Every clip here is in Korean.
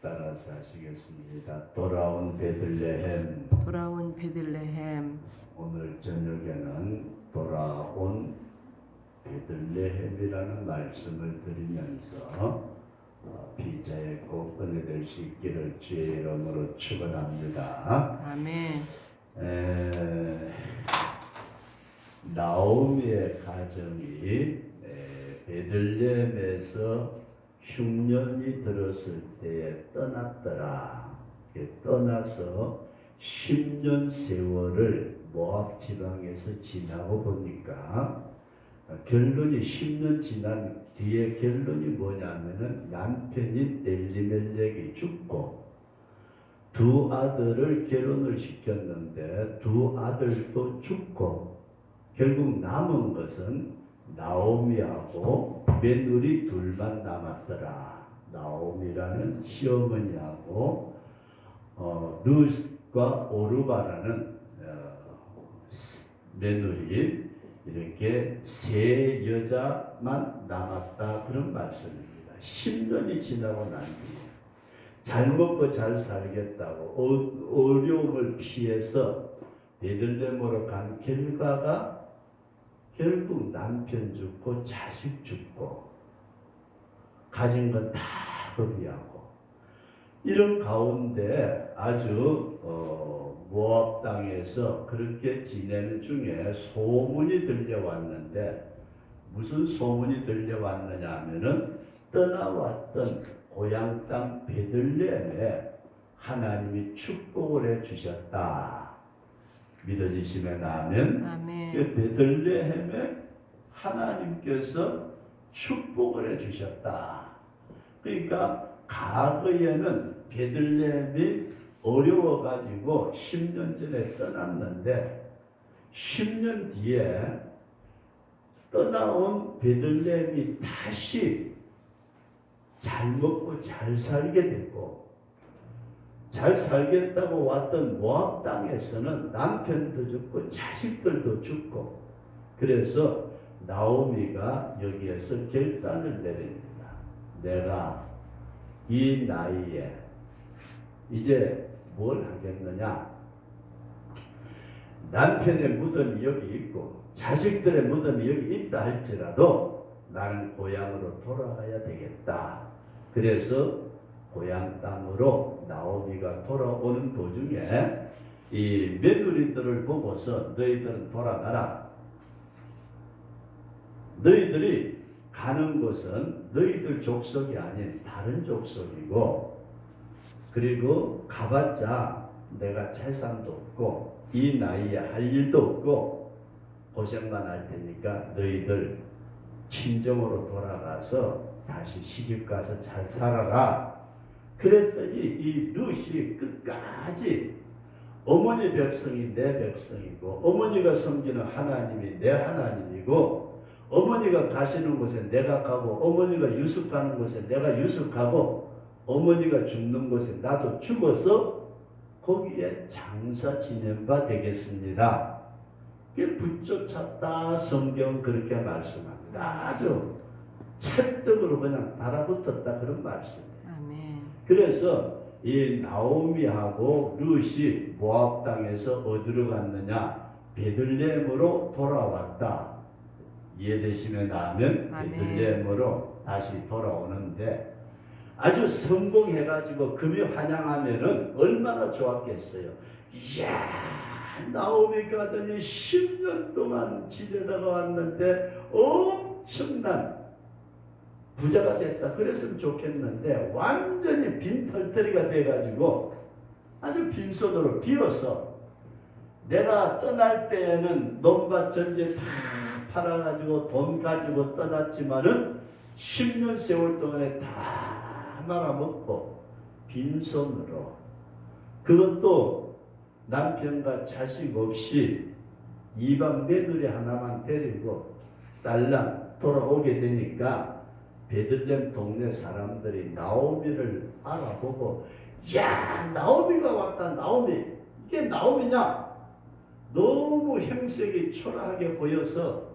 따라서 하시겠습니다. 돌아온 베들레헴 돌아온 베들레헴 오늘 저녁에는 돌아온 베들레헴이라는 말씀을 드리면서 어, 피자에 꼭 은혜될 수 있기를 주의 이름으로 축원합니다. 아멘 에, 나오미의 가정이 에, 베들레헴에서 흉년이 들었을 때에 떠났더라. 떠나서 10년 세월을 모압 지방에서 지나고 보니까 어, 결론이 10년 지난 뒤에 결론이 뭐냐면은 남편인 엘리멜렉이 죽고 두 아들을 결혼을 시켰는데 두 아들도 죽고 결국 남은 것은 나오미하고 며느리 둘만 남았더라. 나오미라는 시어머니하고 어, 루스과 오르바라는 어, 며느리 이렇게 세 여자만 남았다 그런 말씀입니다. 10년이 지나고 난 뒤에 잘 먹고 잘 살겠다고 어, 어려움을 피해서 베들레헴으로 간 결과가 결국 남편 죽고 자식 죽고 가진 건 다 허비하고 이런 가운데 아주 어, 모압 땅에서 그렇게 지내는 중에 소문이 들려왔는데 무슨 소문이 들려왔느냐 하면은 떠나왔던 고향 땅 베들레헴에 하나님이 축복을 해 주셨다. 믿어지시면 아멘. 아멘 그 베들레헴에 하나님께서 축복을 해 주셨다. 그러니까 과거에는 베들레헴이 어려워 가지고 10년 전에 떠났는데 10년 뒤에 떠나온 베들레헴이 다시 잘 먹고 잘 살게 됐고 잘 살겠다고 왔던 모압 땅에서는 남편도 죽고 자식들도 죽고 그래서 나오미가 여기에서 결단을 내립니다. 내가 이 나이에 이제 뭘 하겠느냐? 남편의 무덤이 여기 있고 자식들의 무덤이 여기 있다 할지라도 나는 고향으로 돌아가야 되겠다. 그래서 고향 땅으로 나오미가 돌아오는 도중에 이 며느리들을 보고서 너희들은 돌아가라. 너희들이 가는 곳은 너희들 족속이 아닌 다른 족속이고 그리고 가봤자 내가 재산도 없고 이 나이에 할 일도 없고 고생만 할 테니까 너희들 친정으로 돌아가서 다시 시집 가서 잘 살아라. 그랬더니 이 룻이 끝까지 어머니 백성이 내 백성이고 어머니가 섬기는 하나님이 내 하나님이고 어머니가 가시는 곳에 내가 가고 어머니가 유숙하는 곳에 내가 유숙하고 어머니가 죽는 곳에 나도 죽어서 거기에 장사 지낸 바 되겠습니다. 그게 붙쫓았다 성경 그렇게 말씀합니다. 아주 찰떡으로 그냥 달아붙었다 그런 말씀이에요. 아멘 그래서 이 나오미하고 룻이 모압 땅에서 어디로 갔느냐? 베들레헴으로 돌아왔다. 이해되시면 아멘. 베들레헴으로 다시 돌아오는데 아주 성공해가지고 금이 환영하면은 얼마나 좋았겠어요. 이야 나오미 가더니 10년 동안 지내다가 왔는데 엄청난 부자가 됐다. 그랬으면 좋겠는데 완전히 빈털터리가 돼가지고 아주 빈손으로 비어서 내가 떠날 때에는 농밭 전제 다 팔아가지고 돈 가지고 떠났지만은 10년 세월 동안에 다 말아먹고 빈손으로 그것도 남편과 자식 없이 이방 며느리 하나만 데리고 딸랑 돌아오게 되니까 베들렘 동네 사람들이 나오미를 알아보고 야 나오미가 왔다 나오미 이게 나오미냐 너무 형색이 초라하게 보여서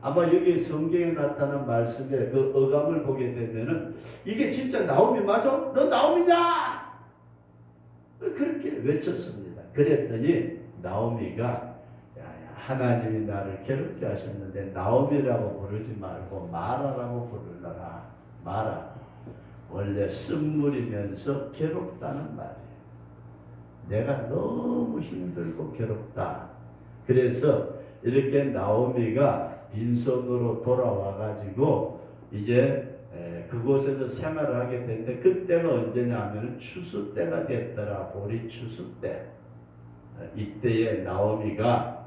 아마 여기 성경에 나타난 말씀의 그 어감을 보게 되면은 이게 진짜 나오미 맞아? 너 나오미냐? 그렇게 외쳤습니다. 그랬더니 나오미가 하나님이 나를 괴롭게 하셨는데 나오미라고 부르지 말고 마라라고 부르더라. 마라. 원래 쓴물이면서 괴롭다는 말이에요. 내가 너무 힘들고 괴롭다. 그래서 이렇게 나오미가 빈손으로 돌아와 가지고 이제 에, 그곳에서 생활을 하게 됐는데 그때가 언제냐 하면 추수 때가 됐더라. 보리 추수 때. 어, 이때에 나오미가 어,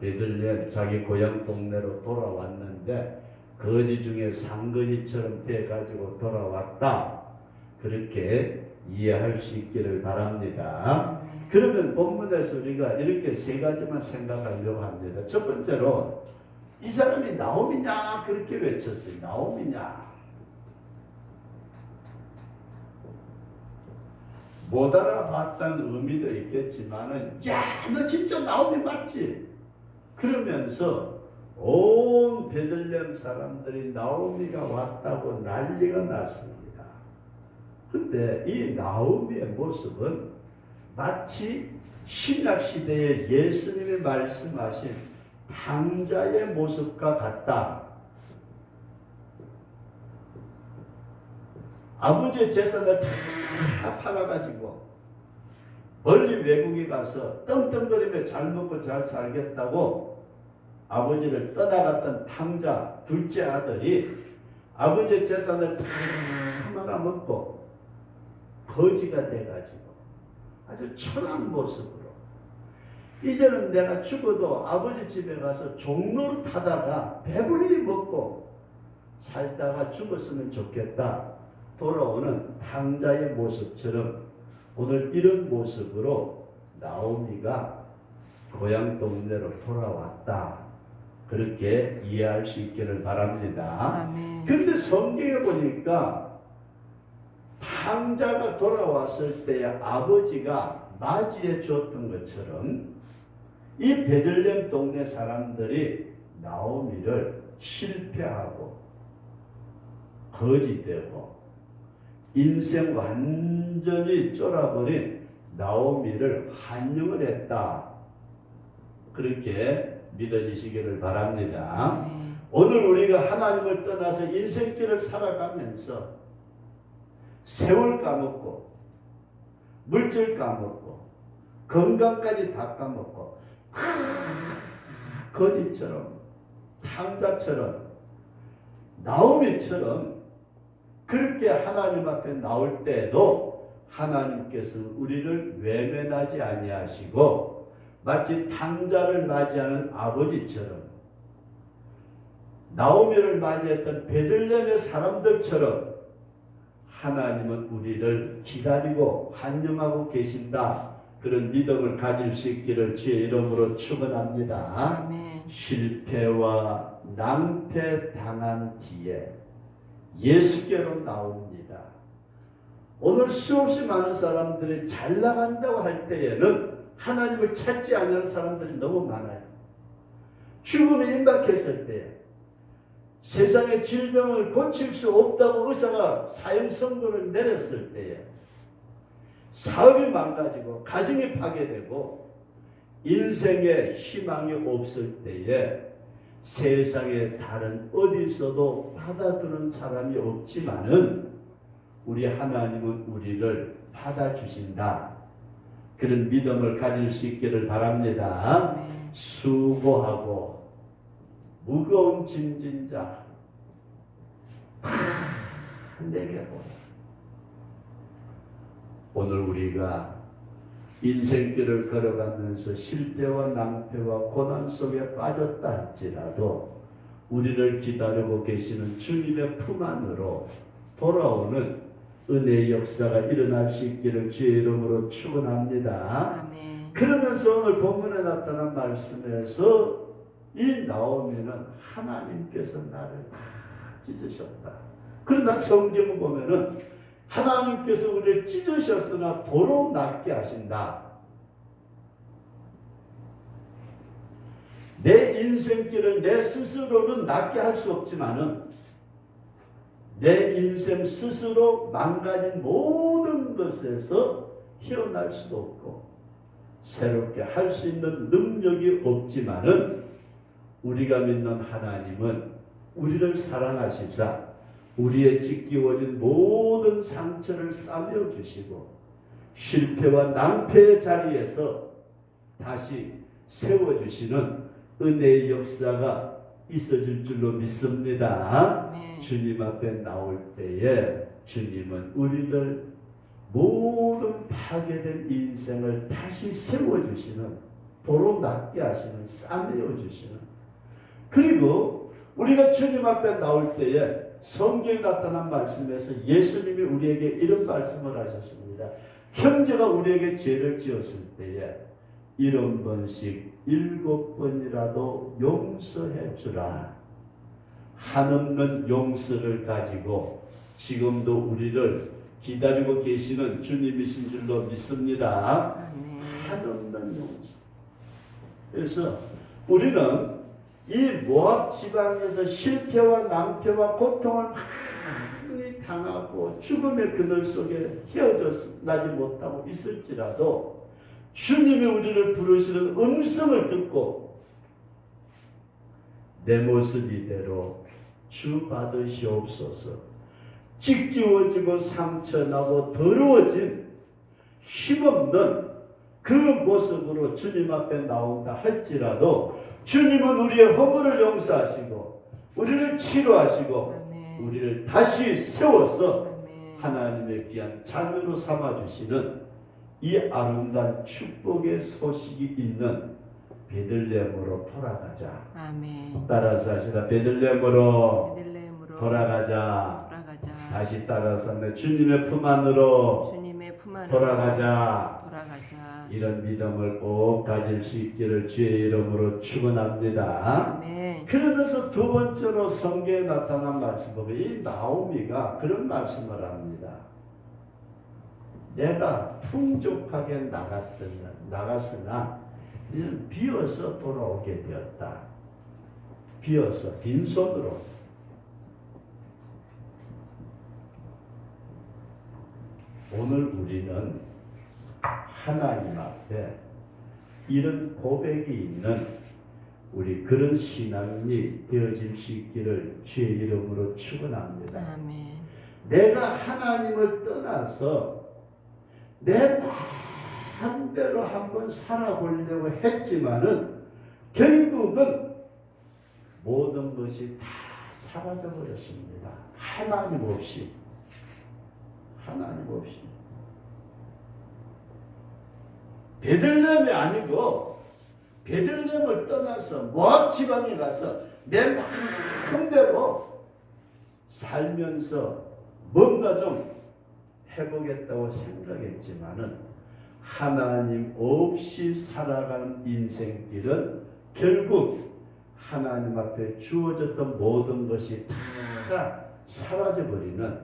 베들레헴 자기 고향 동네로 돌아왔는데 거지 중에 상거지처럼 돼 가지고 돌아왔다. 그렇게 이해할 수 있기를 바랍니다. 그러면 본문에서 우리가 이렇게 세 가지만 생각하려고 합니다. 첫 번째로 이 사람이 나옴이냐 그렇게 외쳤어요. 나옴이냐. 못 알아봤다는 의미도 있겠지만은 야 너 진짜 나옴이 맞지? 그러면서 온 베들레헴 사람들이 나오미가 왔다고 난리가 났습니다. 근데 이 나오미의 모습은 마치 신약 시대에 예수님이 말씀하신 탕자의 모습과 같다. 아버지의 재산을 다 팔아가지고 멀리 외국에 가서 떵떵거리며 잘 먹고 잘 살겠다고 아버지를 떠나갔던 탕자 둘째 아들이 아버지의 재산을 다 말아먹고 거지가 돼가지고 아주 천한 모습으로. 이제는 내가 죽어도 아버지 집에 가서 종로를 타다가 배불리 먹고 살다가 죽었으면 좋겠다. 돌아오는 탕자의 모습처럼 오늘 이런 모습으로 나오미가 고향 동네로 돌아왔다 그렇게 이해할 수 있기를 바랍니다. 아멘. 근데 성경에 보니까 탕자가 돌아왔을 때 아버지가 맞이해 줬던 것처럼 이 베들렘 동네 사람들이 나오미를 실패하고 거지되고 인생 완전히 쫄아버린 나오미를 환영을 했다. 그렇게 믿어지시기를 바랍니다. 아멘. 오늘 우리가 하나님을 떠나서 인생길을 살아가면서 세월 까먹고 물질 까먹고 건강까지 다 까먹고 거지처럼 탕자처럼 나오미처럼 그렇게 하나님 앞에 나올 때도 하나님께서 우리를 외면하지 아니하시고 마치 탕자를 맞이하는 아버지처럼 나오미를 맞이했던 베들레헴의 사람들처럼 하나님은 우리를 기다리고 환영하고 계신다. 그런 믿음을 가질 수 있기를 주의 이름으로 축원합니다. 실패와 낭패 당한 뒤에 예수께로 나옵니다. 오늘 수없이 많은 사람들이 잘 나간다고 할 때에는 하나님을 찾지 않는 사람들이 너무 많아요. 죽음이 임박했을 때 세상의 질병을 고칠 수 없다고 의사가 사형 선고를 내렸을 때에 사업이 망가지고 가정이 파괴되고 인생에 희망이 없을 때에 세상에 다른 어디서도 받아주는 사람이 없지만은 우리 하나님은 우리를 받아주신다. 그런 믿음을 가질 수 있기를 바랍니다. 수고하고 무거운 짐진 자다 내게로 오늘 우리가 인생길을 걸어가면서 실패와 낭패와 고난 속에 빠졌다 할지라도 우리를 기다리고 계시는 주님의 품 안으로 돌아오는 은혜의 역사가 일어날 수 있기를 주의 이름으로 축원합니다. 그러면서 오늘 본문에 나타난 말씀에서 이 나오미는 하나님께서 나를 다 찢으셨다. 그러나 성경을 보면은 하나님께서 우리를 찢으셨으나 도로 낫게 하신다. 내 인생길을 내 스스로는 낫게 할 수 없지만은 내 인생 스스로 망가진 모든 것에서 헤어날 수도 없고 새롭게 할 수 있는 능력이 없지만은 우리가 믿는 하나님은 우리를 사랑하시사 우리의 찢기워진 모든 상처를 싸매어 주시고 실패와 낭패의 자리에서 다시 세워주시는 은혜의 역사가 있어질 줄로 믿습니다. 주님 앞에 나올 때에 주님은 우리를 모든 파괴된 인생을 다시 세워주시는 도로 낫게 하시는 싸매어 주시는 그리고 우리가 주님 앞에 나올 때에 성경에 나타난 말씀에서 예수님이 우리에게 이런 말씀을 하셨습니다. 형제가 우리에게 죄를 지었을 때에 일흔 번씩 일곱 번이라도 용서해 주라. 한없는 용서를 가지고 지금도 우리를 기다리고 계시는 주님이신 줄로 믿습니다. 한없는 용서. 그래서 우리는 이 모압 지방에서 실패와 낭패와 고통을 많이 당하고 죽음의 그늘 속에 헤어져 나지 못하고 있을지라도 주님이 우리를 부르시는 음성을 듣고 내 모습 이대로 주 받으시옵소서 찢기워지고 상처나고 더러워진 힘없는 그 모습으로 주님 앞에 나온다 할지라도 주님은 우리의 허물을 용서하시고 우리를 치료하시고 아멘. 우리를 다시 세워서 아멘. 하나님의 귀한 자녀로 삼아 주시는 이 아름다운 축복의 소식이 있는 베들레헴으로 돌아가자. 아멘. 따라서 하시다 베들레헴으로 베들레헴으로 돌아가자. 돌아가자. 다시 따라서 내 주님의 품 안으로 주님의 품 안으로 돌아가자. 돌아가자. 이런 믿음을 꼭 가질 수 있기를 주의 이름으로 축원합니다. 아멘. 그러면서 두 번째로 성경에 나타난 말씀 보면 이 나오미가 그런 말씀을 합니다. 내가 풍족하게 나갔던 나갔으나 비어서 돌아오게 되었다. 비어서 빈손으로 오늘 우리는 하나님 앞에 이런 고백이 있는 우리 그런 신앙이 되어질 수 있기를 주의 이름으로 축원합니다. 내가 하나님을 떠나서 내 마음대로 한번 살아보려고 했지만은 결국은 모든 것이 다 사라져 버렸습니다. 하나님 없이 하나님 없이 베들레헴이 아니고 베들레헴을 떠나서 모압 지방에 가서 내 마음대로 살면서 뭔가 좀 해보겠다고 생각했지만은 하나님 없이 살아가는 인생길은 결국 하나님 앞에 주어졌던 모든 것이 다 사라져버리는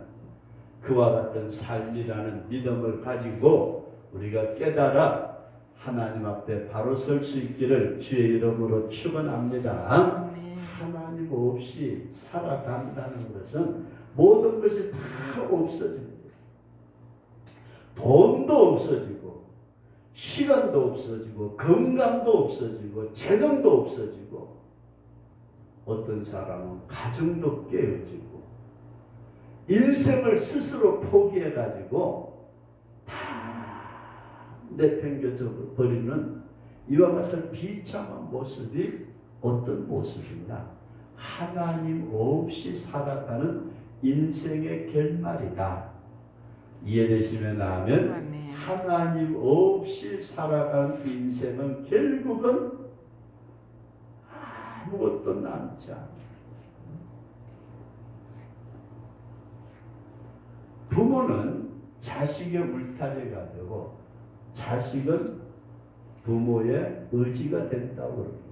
그와 같은 삶이라는 믿음을 가지고 우리가 깨달아 하나님 앞에 바로 설 수 있기를 주의 이름으로 축원합니다. 하나님 없이 살아간다는 것은 모든 것이 다 없어집니다. 돈도 없어지고, 시간도 없어지고, 건강도 없어지고, 재능도 없어지고, 어떤 사람은 가정도 깨어지고, 인생을 스스로 포기해가지고, 다 내팽겨져 버리는 이와 같은 비참한 모습이 어떤 모습이냐? 하나님 없이 살아가는 인생의 결말이다. 이해되시면 나면 아멘. 하나님 없이 살아가는 인생은 결국은 아무것도 남지 않아. 부모는 자식의 울타리가 되고 자식은 부모의 의지가 된다고 그럽니다.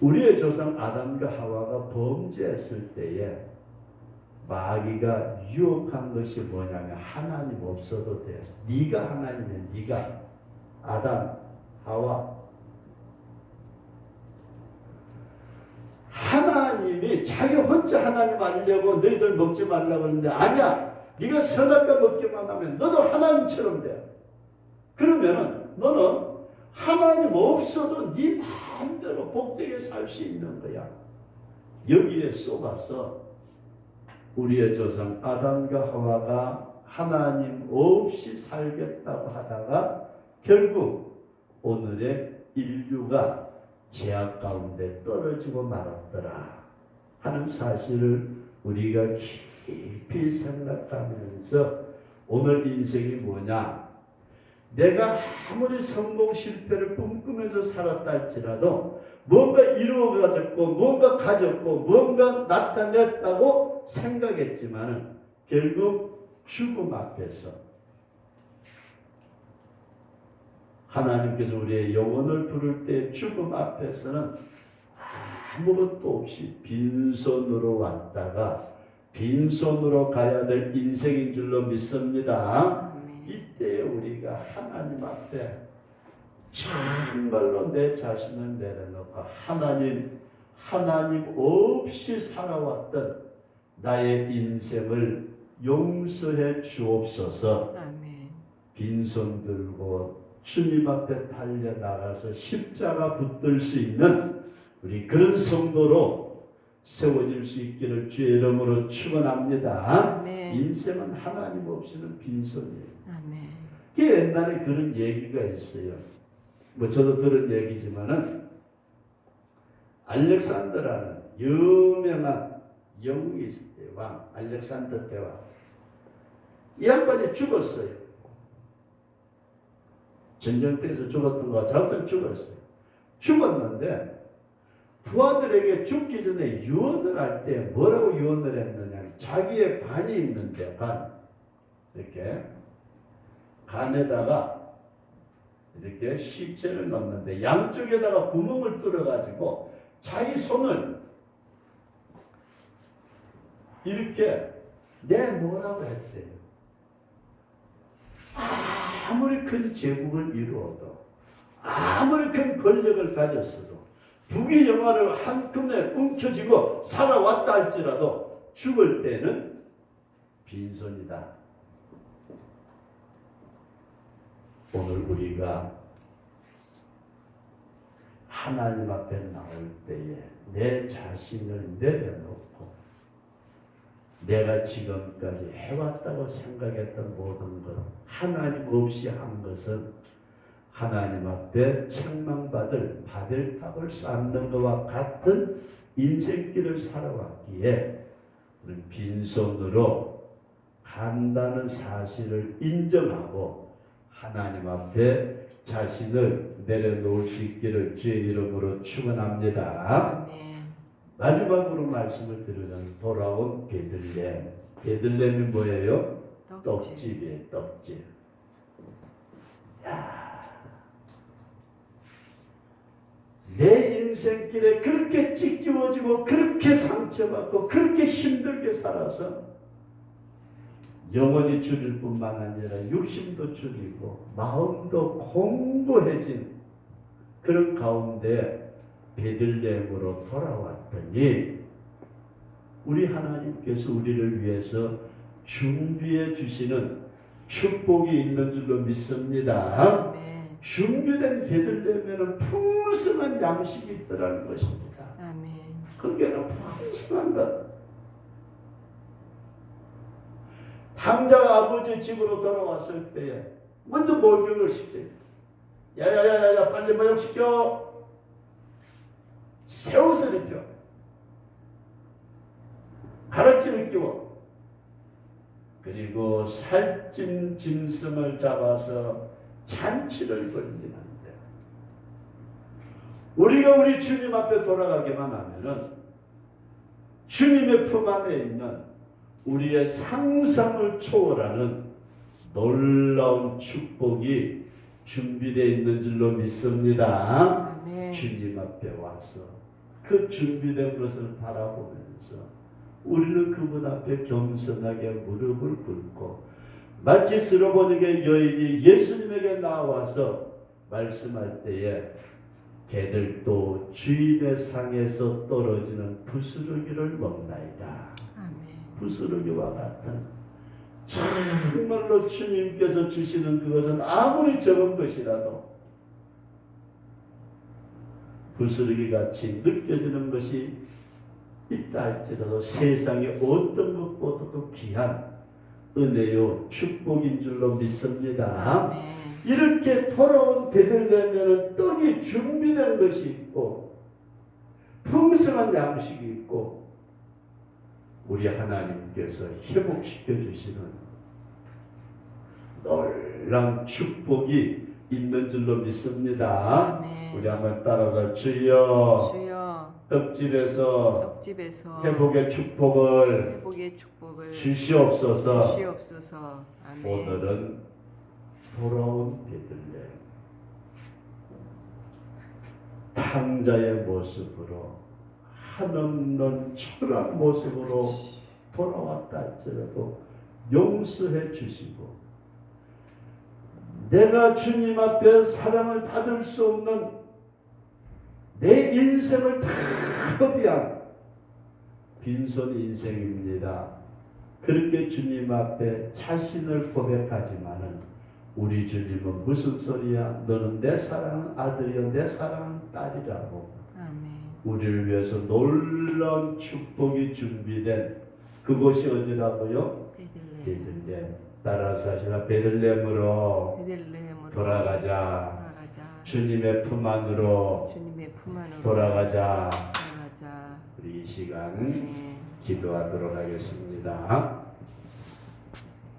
우리의 조상 아담과 하와가 범죄했을 때에 마귀가 유혹한 것이 뭐냐면 하나님 없어도 돼. 네가 하나님이면 네가 아담, 하와. 하나님이 자기 혼자 하나님 알려고 너희들 먹지 말라고 하는데 아니야. 네가 선악과 먹기만 하면 너도 하나님처럼 돼. 그러면은 너는 하나님 없어도 네 마음대로 복되게 살 수 있는 거야. 여기에 쏘가서 우리의 조상 아담과 하와가 하나님 없이 살겠다고 하다가 결국 오늘의 인류가 제약 가운데 떨어지고 말았더라 하는 사실을 우리가 깊이 생각하면서 오늘 인생이 뭐냐 내가 아무리 성공 실패를 꿈꾸면서 살았다 할지라도 뭔가 이루어 가졌고 뭔가 가졌고 뭔가 나타냈다고 생각했지만은 결국 죽음 앞에서 하나님께서 우리의 영혼을 부를 때 죽음 앞에서는 아무것도 없이 빈손으로 왔다가 빈손으로 가야 될 인생인 줄로 믿습니다. 이때 우리가 하나님 앞에 정말로 내 자신을 내려놓고 하나님 하나님 없이 살아왔던 나의 인생을 용서해 주옵소서. 아멘. 빈손 들고 주님 앞에 달려 나가서 십자가 붙들 수 있는 우리 그런 성도로 세워질 수 있기를 주의 이름으로 축원합니다. 인생은 하나님 없이는 빈손이에요. 아멘. 그 옛날에 그런 얘기가 있어요. 뭐 저도 들은 얘기지만은 알렉산더라는 유명한 영웅이 있을 때왕 알렉산더 때왕 이 양반이 죽었어요. 전쟁터에서 죽었던 거 같아. 죽었어요. 죽었는데 부하들에게 죽기 전에 유언을 할 때 뭐라고 유언을 했느냐? 자기의 간이 있는데 간 이렇게 간에다가 이렇게 시체를 넣는데 양쪽에다가 구멍을 뚫어 가지고 자기 손을 이렇게 내놓으라고 했대요. 아무리 큰 제국을 이루어도 아무리 큰 권력을 가졌어도 북의 영화를 한꺼번에 움켜쥐고 살아왔다 할지라도 죽을 때는 빈손이다. 오늘 우리가 하나님 앞에 나올 때에 내 자신을 내려놓고 내가 지금까지 해왔다고 생각했던 모든 것 하나님 없이 한 것은 하나님 앞에 책망받을 바벨탑을 쌓는 것과 같은 인생길을 살아왔기에 우리는 빈손으로 간다는 사실을 인정하고 하나님 앞에 자신을 내려놓을 수 있기를 주의 이름으로 축원합니다. 마지막으로 말씀을 드리면 돌아온 베들렘. 베들렘이 뭐예요? 떡집. 떡집이에요. 떡집. 야. 내 인생길에 그렇게 찢기워지고 그렇게 상처받고 그렇게 힘들게 살아서 영혼이 줄일 뿐만 아니라 육심도 줄이고 마음도 공고해진 그런 가운데 베들레헴으로 돌아왔더니 우리 하나님께서 우리를 위해서 준비해 주시는 축복이 있는 줄로 믿습니다. 아멘. 준비된 베들레헴에는 풍성한 양식이 있더라는 것입니다. 아멘. 거기에는 풍성한 것. 당자가 아버지 집으로 돌아왔을 때에 먼저 목욕을 시켜요. 야야야야야 빨리 목욕시켜. 새 옷을 입혀. 가락지를 끼워. 그리고 살찐 짐승을 잡아서 잔치를 벌리는데 우리가 우리 주님 앞에 돌아가기만 하면은 주님의 품 안에 있는 우리의 상상을 초월하는 놀라운 축복이 준비되어 있는 줄로 믿습니다. 아멘. 주님 앞에 와서 그 준비된 것을 바라보면서 우리는 그분 앞에 겸손하게 무릎을 꿇고 마치 스로보니게 여인이 예수님에게 나와서 말씀할 때에 개들도 주인의 상에서 떨어지는 부스러기를 먹나이다. 부스러기와 같은 정말로 주님께서 주시는 그것은 아무리 적은 것이라도 부스러기 같이 느껴지는 것이 있다 할지라도 세상에 어떤 것보다도 귀한 은혜요 축복인 줄로 믿습니다. 이렇게 돌아온 베들레헴에는 떡이 준비된 것이 있고 풍성한 양식이 있고 우리 하나님께서 회복시켜 주시는 놀라운 축복이 있는 줄로 믿습니다. 우리 한번 따라서 주여 주여 떡집에서 떡집에서 회복의 축복을 회복의 축복을 주시옵소서. 주시옵소서. 오늘은 돌아온 베들레 탕자의 모습으로 한없는 초라한 모습으로 돌아왔다 할지라도 용서해 주시고 내가 주님 앞에 사랑을 받을 수 없는 내 인생을 다 허비한 빈손 인생입니다. 그렇게 주님 앞에 자신을 고백하지만은 우리 주님은 무슨 소리야? 너는 내 사랑하는 아들이여 내 사랑하는 딸이라고 아멘. 우리를 위해서 놀라운 축복이 준비된 그곳이 어디라고요? 베들레헴. 베들레헴 따라서 하시나 베들레헴으로 베들레헴으로 돌아가자 돌아가자. 주님의 품 안으로 주님의 품 안으로 돌아가자 돌아가자. 우리 이 시간 아멘. 기도하도록 하겠습니다.